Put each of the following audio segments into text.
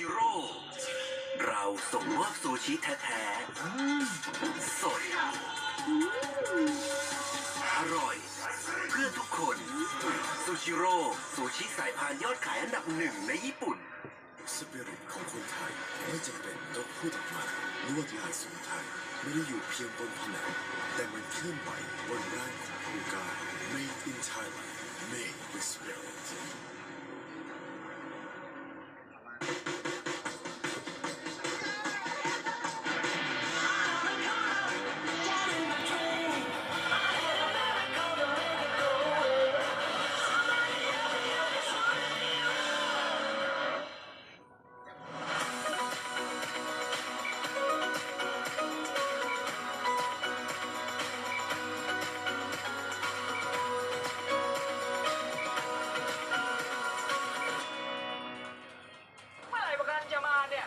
ชิโร่เราส่งมอบซูชิแท้ๆสดอร่อย เพื่อทุกคนซูชิโร่ซูชิสายพานยอดขายอันดับหนึ่งในญี่ปุ่น สปิริตของคนไทยไม่จำเป็นต้องพูดออกมาลวดลายสูงไทย ไม่ได้อยู่เพียงบนผนังแต่มันเคลื่อนไหวบนร่างของผู้กล้า Made in Thailand Made with Spirit เนี่ย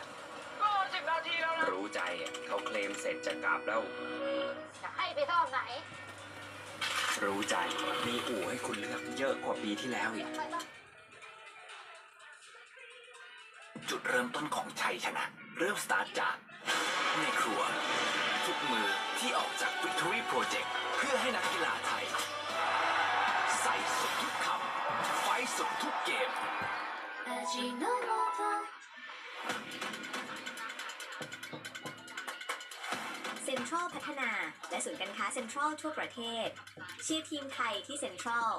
ก็สิบนาทีแล้วนะรู้ใจอะเขาเคลมเสร็จจะกลับแล้ว จะให้ไปซ่อมไหนรู้ใจมีอู่ให้คุณเลือกเยอะกว่าปีที่แล้วอีกไม่ต้องจุดเริ่มต้นของชัยชนะ เริ่มสตาร์ทจากในครัวทุกมือที่ออกจาก Victory Project เพื่อให้นักกีฬาไทย ใส่สุดทุกคำไฟสุดทุกเกม เซ็นทรัลพัฒนา และศูนย์การค้าเซ็นทรัลทั่วประเทศเชียร์ทีมไทยที่เซ็นทรัล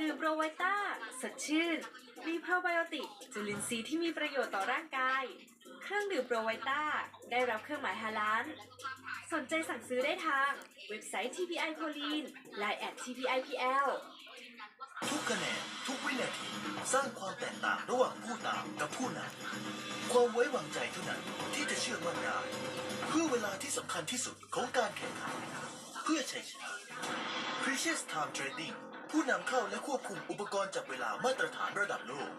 ดื่มโปรไวต้าสดชื่น มีพาไบโอติก จุลินทรีย์ที่มีประโยชน์ต่อร่างกาย เครื่องดื่มโปรไวต้า ได้รับเครื่องหมายฮาลานสนใจสั่งซื้อได้ทาง เว็บไซต์ TPI โ o ลีน Line at TPIPL ทุกคะแนนทุกวินาที สร้างความแตกต่างระหว่างผู้ตามกับผู้นำความไว้วางใจเท่านั้นที่จะเชื่อมั่นได้เพื่อเวลาที่สำคัญที่สุดของการแข่งขันเพื่อชัยชนะ Precious Time Trading ผู้นำเข้าและควบคุมอุปกรณ์จับเวลามาตรฐานระดับโลก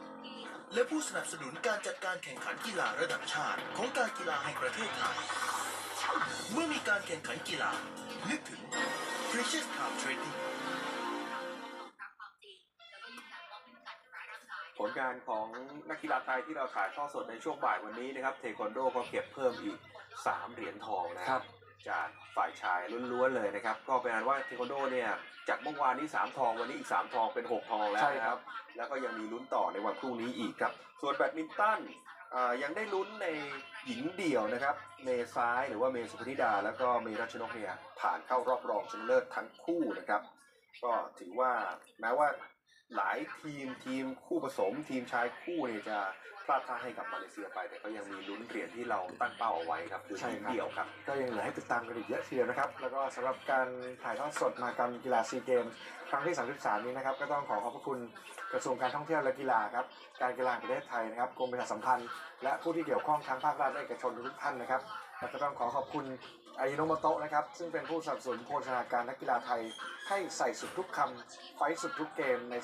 และผู้สนับสนุนการจัดการแข่งขันกีฬาระดับชาติ ของการกีฬาแห่งประเทศไทย เมื่อมีการแข่งขันกีฬานึกถึง Precious Time Trading ผลงานของนักกีฬาไทยที่เราถ่ายทอดสดในช่วงบ่ายวันนี้นะครับ เทควันโดก็เก็บเพิ่มอีก 3 เหรียญทองนะครับ จากฝ่ายชายล้วนๆเลยนะครับ ก็เป็นอันว่าเทควันโดเนี่ยจากเมื่อวานนี้ 3 ทองวันนี้อีก 3 ทองเป็น 6 ทองแล้วใช่นะคครัรับบแล้วก็ยังมีลุ้นต่อในวันพรุ่งนี้อีกครับ ส่วนแบดมินตันอ่ายังได้ลุ้นในหญิงเดี่ยวนะครับ เมซ้ายหรือว่าเมสุพนิดา แล้วก็เมรัชนกเนี่ยผ่านเข้ารอบรองชนะเลิศทั้งคู่นะครับ ก็ถือว่าแม้ว่า หลายทีมทีมคู่ผสม ทีมชายคู่เนี่ยจะพลาดท่าให้กับมาเลเซียไป แต่ก็ยังมีลุ้นเหรียญที่เราตั้งเป้าเอาไว้ครับคือใช่ทีมครับเดียวครับ ก็ยังเหลือให้ติดตามกันอีกเยอะทีเดียวนะครับ แล้วก็สำหรับการถ่ายทอดสดมากรรมกีฬาซีเกมครั้งที่ 33 นี้นะครับ ก็ต้องขอขอบพระคุณกระทรวงการท่องเที่ยวและกีฬาครับการกีฬาแห่งประเทศไทยนะครับกรมประชาสัมพันธ์ และผู้ที่เกี่ยวข้องทั้งภาครัฐและเอกชนทุกท่านนะครับแล้วก็ต้องขอขอบคุณอายิโนโมโตะนะครับ ซึ่งเป็นผู้สนับสนุนโภชนาการนักกีฬาไทย ให้ใส่สุดทุกคำไฟท์สุดทุกเกมใน